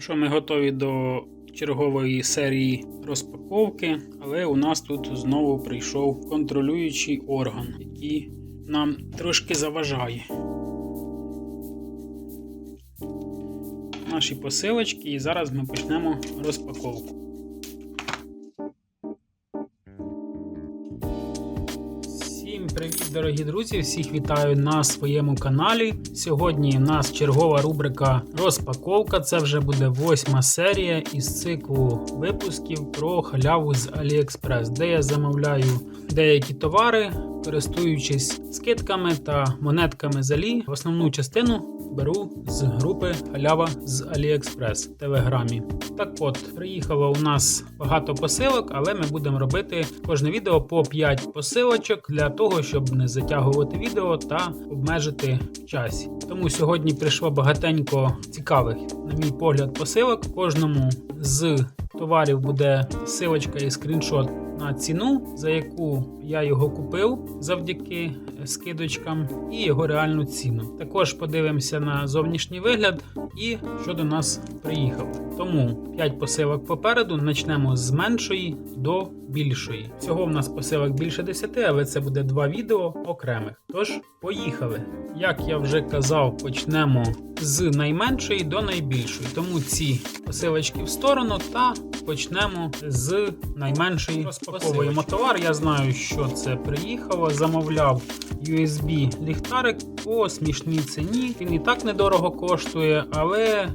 Що ми готові до чергової серії розпаковки, але у нас тут знову прийшов контролюючий орган, який нам трошки заважає. Наші посилочки, і зараз ми почнемо розпаковку. Дорогі друзі! Всіх вітаю на своєму каналі. Сьогодні в нас чергова рубрика розпаковка. Це вже буде восьма серія із циклу випусків про халяву з AliExpress, де я замовляю деякі товари, користуючись скидками та монетками з Алі. В основну частину беру з групи халява з AliExpress в Телеграмі. Так от, приїхало у нас багато посилок, але ми будемо робити кожне відео по 5 посилочок для того, щоб не затягувати відео та обмежити в часі. Тому сьогодні прийшло багатенько цікавих, на мій погляд, посилок. Кожному з товарів буде силочка і скріншот на ціну, за яку я його купив завдяки скидочкам, і його реальну ціну. Також подивимося на зовнішній вигляд і що до нас приїхало. Тому 5 посилок попереду почнемо з меншої до більшої. Всього в нас посилок більше 10, але це буде два відео окремих. Тож, поїхали. Як я вже казав, почнемо з найменшої до найбільшої. Тому ці посилочки в сторону та почнемо з найменшої. Розпаковуємо товар. Я знаю, що це приїхало. Замовляв USB ліхтарик по смішній ціні. Він і так недорого коштує, але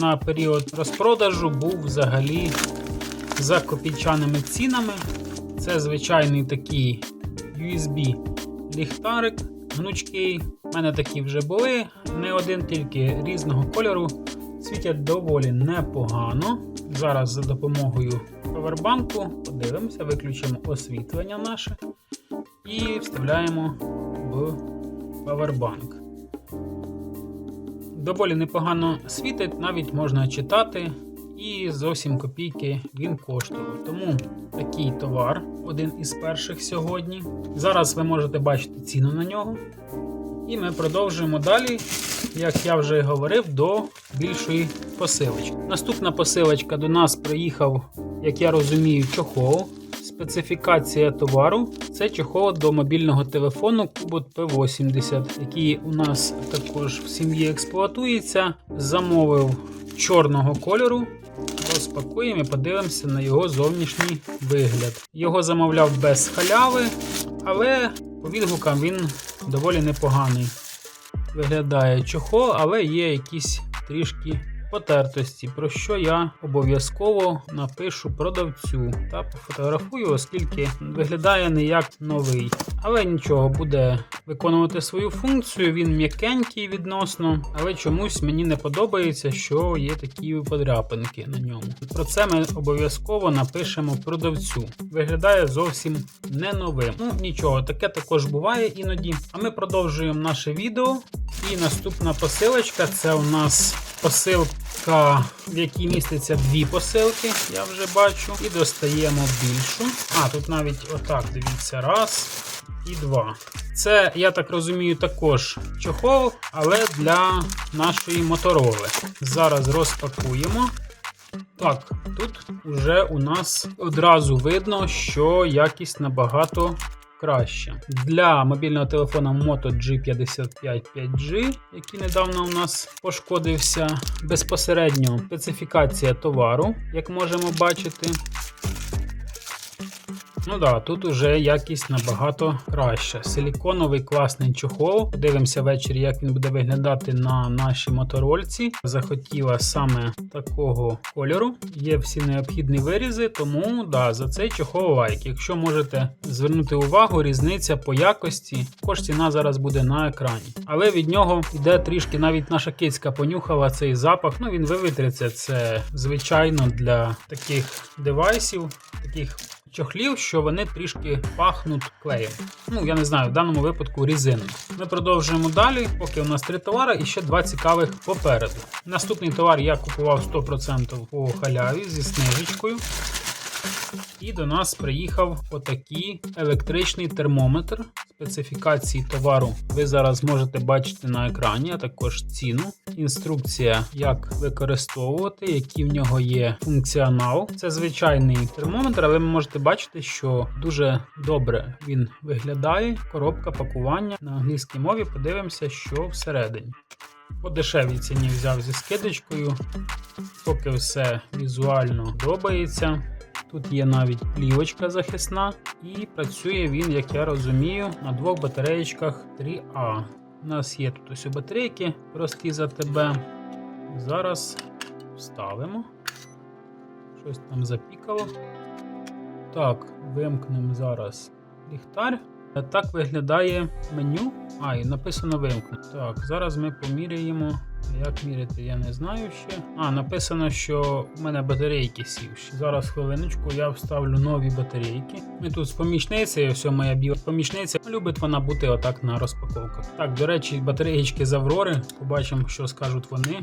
на період розпродажу був взагалі за копійчаними цінами. Це звичайний такий USB ліхтарик гнучкий. У мене такі вже були. Не один, тільки різного кольору. Світять доволі непогано. Зараз за допомогою повербанку подивимося, виключимо освітлення наше і вставляємо в павербанк. Доволі непогано світить, навіть можна читати. І зовсім копійки він коштував. Тому такий товар, один із перших сьогодні. Зараз ви можете бачити ціну на нього. І ми продовжуємо далі, як я вже говорив, до більшої посилочки. Наступна посилочка до нас приїхав, як я розумію, чохол. Специфікація товару це чохол до мобільного телефону Kubot P80, який у нас також в сім'ї експлуатується. Замовив чорного кольору. Розпакуємо і подивимося на його зовнішній вигляд. Його замовляв без халяви, але по відгукам він доволі непоганий. Виглядає чохол, але є якісь трішки потертості, про що я обов'язково напишу продавцю та пофотографую, оскільки виглядає не як новий. Але нічого, буде виконувати свою функцію. Він м'якенький відносно, але чомусь мені не подобається, що є такі подряпинки на ньому. Про це ми обов'язково напишемо продавцю. Виглядає зовсім не новим. Ну нічого, таке також буває іноді. А ми продовжуємо наше відео. І наступна посилочка це у нас посилка, в якій міститься дві посилки, я вже бачу. І достаємо більшу. А, тут навіть отак, дивіться, раз і два. Це, я так розумію, також чохол, але для нашої мотороли. Зараз розпакуємо. Так, тут вже у нас одразу видно, що якість набагато краще. Для мобільного телефона Moto G55 5G, який недавно у нас пошкодився, безпосередньо специфікація товару, як можемо бачити. Ну да, тут уже якість набагато краща. Силіконовий класний чохол. Подивимося ввечері, як він буде виглядати на нашій моторольці. Захотіла саме такого кольору. Є всі необхідні вирізи, тому да, за цей чохол лайк. Якщо можете звернути увагу, різниця по якості, також ціна зараз буде на екрані. Але від нього йде трішки, навіть наша кицька понюхала цей запах. Ну він вивітриться. Це звичайно для таких девайсів, таких чохлів, що вони трішки пахнуть клеєм. Ну, я не знаю, в даному випадку різиною. Ми продовжуємо далі, поки у нас три товари і ще два цікавих попереду. Наступний товар я купував 100% по халяві зі снижечкою. І до нас приїхав отакий електричний термометр. Специфікації товару ви зараз можете бачити на екрані, а також ціну, інструкція, як використовувати, який в нього є функціонал. Це звичайний термометр, але ви можете бачити, що дуже добре він виглядає. Коробка пакування на англійській мові. Подивимося, що всередині. По дешевій ціні взяв зі скидочкою, поки все візуально подобається. Тут є навіть плівочка захисна, і працює він, як я розумію, на двох батареєчках 3А. У нас є тут ось батарейки прості за тебе. Зараз вставимо. Щось там запікало. Так, вимкнемо зараз ліхтар. Так виглядає меню. А, і написано вимкнути. Так, зараз ми поміряємо. Як міряти, я не знаю ще. А, написано, що в мене батарейки сівші. Зараз хвилиночку я вставлю нові батарейки. Ми тут з помічницею, ось моя біла помічниця. Любить вона бути отак на розпаковках. Так, до речі, батареїчки з Аврори. Побачимо, що скажуть вони.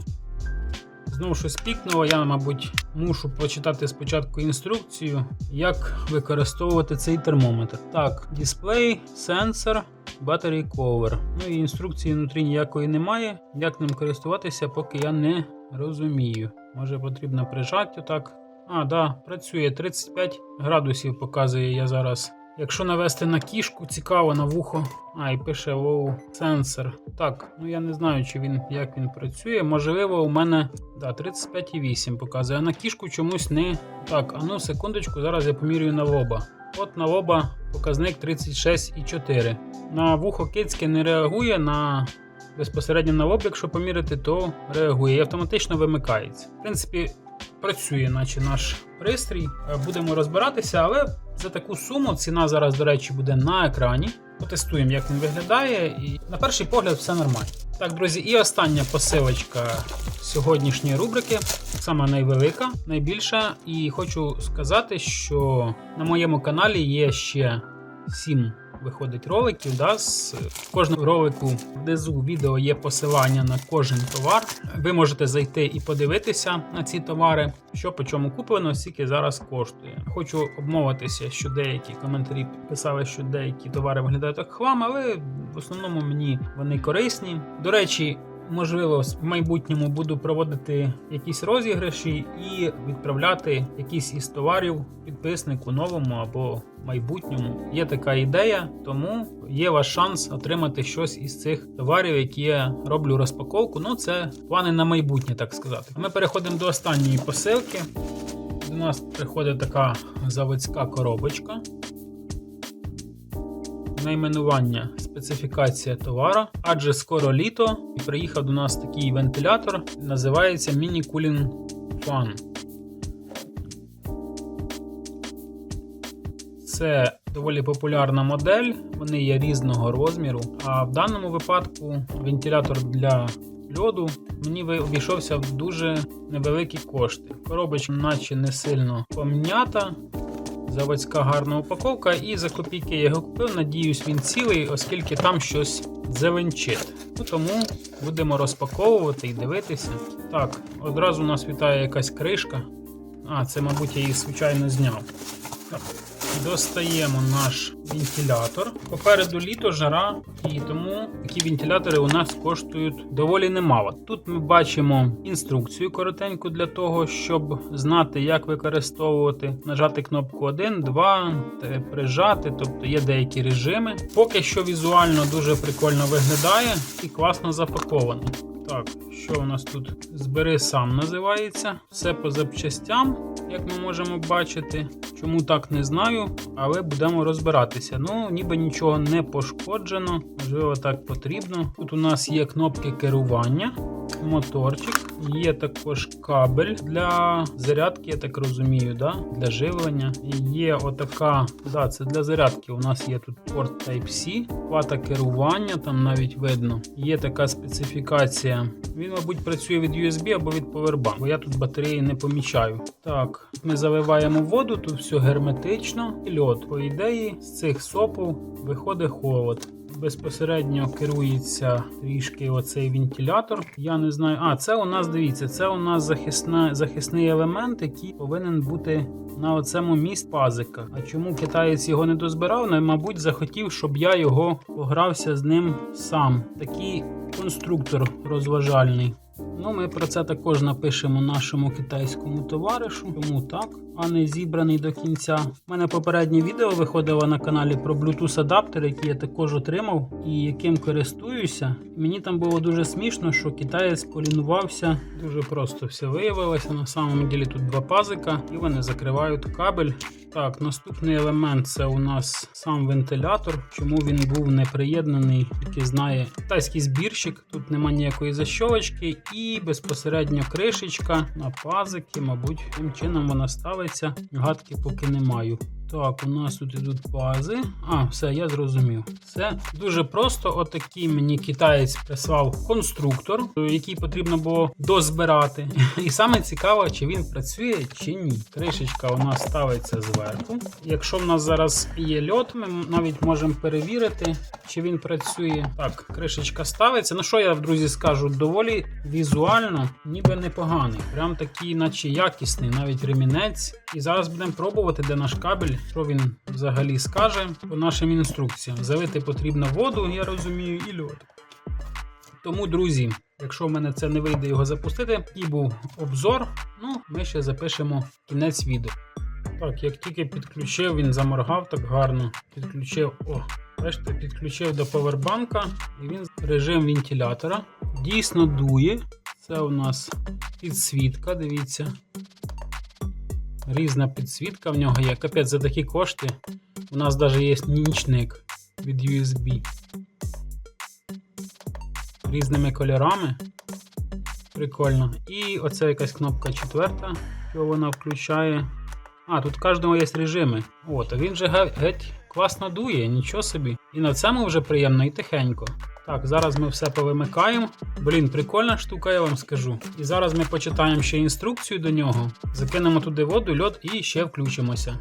Знову щось пікнуло, я, мабуть, мушу почитати спочатку інструкцію, як використовувати цей термометр. Так, дисплей, сенсор, battery cover. Ну і інструкції внутрі ніякої немає. Як ним користуватися, поки я не розумію. Може потрібно прижати отак. А, да, працює 35 градусів, показує я зараз. Якщо навести на кішку, цікаво на вухо. А, і пише wow сенсор. Так, ну я не знаю, чи він як він працює. Можливо, у мене да, 35,8 показує. А на кішку чомусь не. Так, а ну секундочку, зараз я помірюю на лоба. От на лоба показник 36,4. На вухо кицьке не реагує на. Безпосередньо на лоб, якщо поміряти, то реагує і автоматично вимикається. В принципі, працює, наче наш пристрій. Е, Будемо розбиратися, але за таку суму ціна зараз, до речі, буде на екрані. Потестуємо, як він виглядає, і на перший погляд все нормально. Так, друзі, і остання посилочка сьогоднішньої рубрики, сама найвелика, найбільша. І хочу сказати, що на моєму каналі є ще 7 виходить роликів. Да, з в кожному ролику внизу відео є посилання на кожен товар. Ви можете зайти і подивитися на ці товари, що по чому куплено, скільки зараз коштує. Хочу обмовитися, що деякі коментарі писали, що деякі товари виглядають як хлам, але в основному мені вони корисні. До речі. Можливо, в майбутньому буду проводити якісь розіграші і відправляти якісь із товарів підписнику новому або майбутньому. Є така ідея, тому є ваш шанс отримати щось із цих товарів, які я роблю розпаковку. Ну, це плани на майбутнє, так сказати. Ми переходимо до останньої посилки. До нас приходить така заводська коробочка. Найменування специфікація товара, адже скоро літо і приїхав до нас такий вентилятор, називається Mini Cooling Fan. Це доволі популярна модель, вони є різного розміру. А в даному випадку вентилятор для льоду мені обійшовся в дуже невеликі кошти. Коробочка, наче не сильно пом'ята. Заводська гарна упаковка, і за копійки я його купив. Надіюсь, він цілий, оскільки там щось зеленчить. Ну, тому будемо розпаковувати і дивитися. Так, одразу нас вітає якась кришка. А, це, мабуть, я її звичайно зняв. Так, достаємо наш вентилятор. Попереду літо, жара, і тому такі вентилятори у нас коштують доволі немало. Тут ми бачимо інструкцію коротеньку для того, щоб знати, як використовувати, нажати кнопку 1, 2, прижати, тобто є деякі режими. Поки що візуально дуже прикольно виглядає і класно запаковано. Так, що у нас тут? Збери сам називається. Все по запчастям, як ми можемо бачити. Чому так не знаю, але будемо розбиратися. Ну, ніби нічого не пошкоджено, можливо, так потрібно. Тут у нас є кнопки керування, моторчик, є також кабель для зарядки, я так розумію, да? для живлення. Є отака, да, це для зарядки. У нас є тут порт Type-C, плата керування, там навіть видно. Є така специфікація. Він, мабуть, працює від USB або від Powerbank, бо я тут батареї не помічаю. Так, ми заливаємо воду, тут все герметично і льод. По ідеї, з цих сопу виходить холод. Безпосередньо керується трішки оцей вентилятор. Я не знаю. А, це у нас дивіться, це у нас захисна, захисний елемент, який повинен бути на оцьому міст пазика. А чому китаєць його не дозбирав? Ну, мабуть, захотів, щоб я його погрався з ним сам. Такий конструктор розважальний. Ну, ми про це також напишемо нашому китайському товаришу. Чому так, а не зібраний до кінця. У мене попереднє відео виходило на каналі про Bluetooth адаптер, який я також отримав і яким користуюся. Мені там було дуже смішно, що китаєць полінувався. Дуже просто все виявилося. На самом ділі тут два пазика, і вони закривають кабель. Так, наступний елемент це у нас сам вентилятор. Чому він був не приєднаний, який знає китайський збірщик. Тут нема ніякої защовочки, і безпосередньо кришечка на пазики. Мабуть, тим чином вона ставиться. Гадки поки не маю. Так, у нас тут ідуть пази. А, все, я зрозумів. Все дуже просто. Отакий мені китаєць прислав конструктор, який потрібно було дозбирати. І саме цікаво, чи він працює, чи ні. Кришечка у нас ставиться зверху. Якщо в нас зараз є льот, ми навіть можемо перевірити, чи він працює. Так, кришечка ставиться. Ну що я, друзі, скажу, доволі візуально, ніби непоганий. Прям такий, наче якісний, навіть ремінець. І зараз будемо пробувати, де наш кабель, що він взагалі скаже по нашим інструкціям. Залити потрібно воду, я розумію, і льод. Тому, друзі, якщо в мене це не вийде його запустити, і був обзор, ну, ми ще запишемо кінець відео. Так, як тільки підключив, він заморгав так гарно. Підключив, о, бачите, підключив до повербанка, і він режим вентилятора. Дійсно дує. Це у нас підсвітка, дивіться. Різна підсвітка в нього є. Капець за такі кошти. У нас навіть є нічник від USB. Різними кольорами. Прикольно. І оця якась кнопка четверта, що вона включає. А, тут в кожного є режими. О, то він же геть класно дує, нічого собі. І на цьому вже приємно і тихенько. Так, зараз ми все повимикаємо. Блін, прикольна штука, я вам скажу. І зараз ми почитаємо ще інструкцію до нього, закинемо туди воду, льод і ще включимося.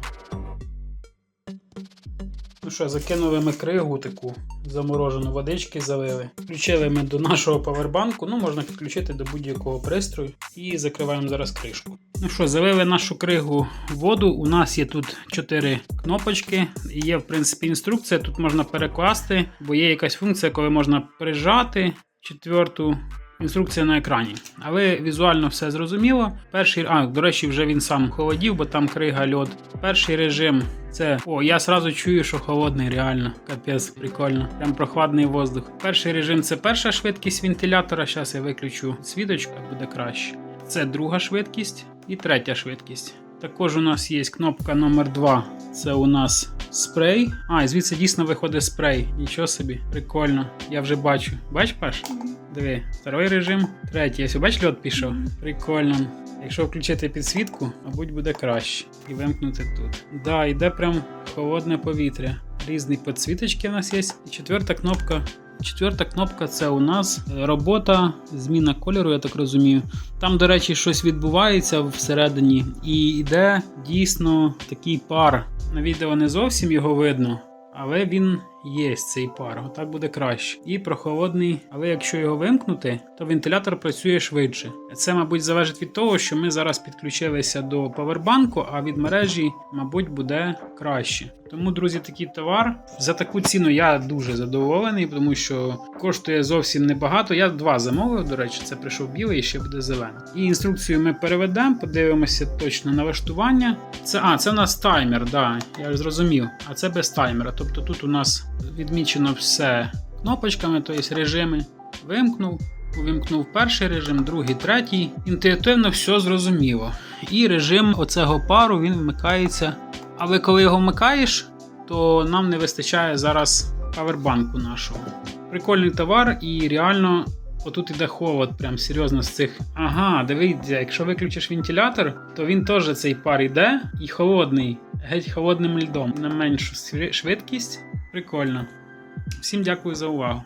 Ну що, закинули ми кригу таку заморожену, водички залили. Включили ми до нашого павербанку, ну можна підключити до будь-якого пристрою. І закриваємо зараз кришку. Ну що, залили нашу кригу воду. У нас є тут 4 кнопочки. Є, в принципі, інструкція. Тут можна перекласти, бо є якась функція, коли можна прижати четверту. Інструкція на екрані. Але візуально все зрозуміло. Перший, а, до речі, вже він сам холодів, бо там крига льод. Перший режим це. О, я сразу чую, що холодний, реально. Капець, прикольно. Прям прохладний воздух. Перший режим це перша швидкість вентилятора. Зараз я виключу світочку, буде краще. Це друга швидкість і третя швидкість. Також у нас є кнопка номер 2 Це у нас спрей. А, і звідси дійсно виходить спрей. Нічого собі, прикольно. Я вже бачу. Бач, Паш? Диви, второй режим, третій. Ось бач, льот пішов. Прикольно. Якщо включити підсвітку, мабуть, буде краще. І вимкнути тут. Да, йде прям холодне повітря. Різні підсвіточки у нас є. І четверта кнопка. Четверта кнопка це у нас робота, зміна кольору, я так розумію. Там, до речі, щось відбувається всередині, і йде дійсно такий пар. На відео не зовсім його видно, але він є цей пар, отак буде краще. І прохолодний, але якщо його вимкнути, то вентилятор працює швидше. Це, мабуть, залежить від того, що ми зараз підключилися до павербанку, а від мережі, мабуть, буде краще. Тому, друзі, такий товар. За таку ціну я дуже задоволений, тому що коштує зовсім небагато. Я два замовив, до речі, це прийшов білий і ще буде зелений. І інструкцію ми переведемо, подивимося точно налаштування. Це, а, це у нас таймер, да, я зрозумів. А це без таймера. Тобто тут у нас відмічено все кнопочками, тобто режими. Вимкнув, увімкнув перший режим, другий, третій. Інтуїтивно все зрозуміло. І режим оцього пару він вмикається. Але коли його вмикаєш, то нам не вистачає зараз павербанку нашого. Прикольний товар, і реально отут іде холод, прям серйозно з цих. Ага, дивіться, якщо виключиш вентилятор, то він теж цей пар йде і холодний, геть холодним льдом. На меншу швидкість. Прикольно. Всім дякую за увагу.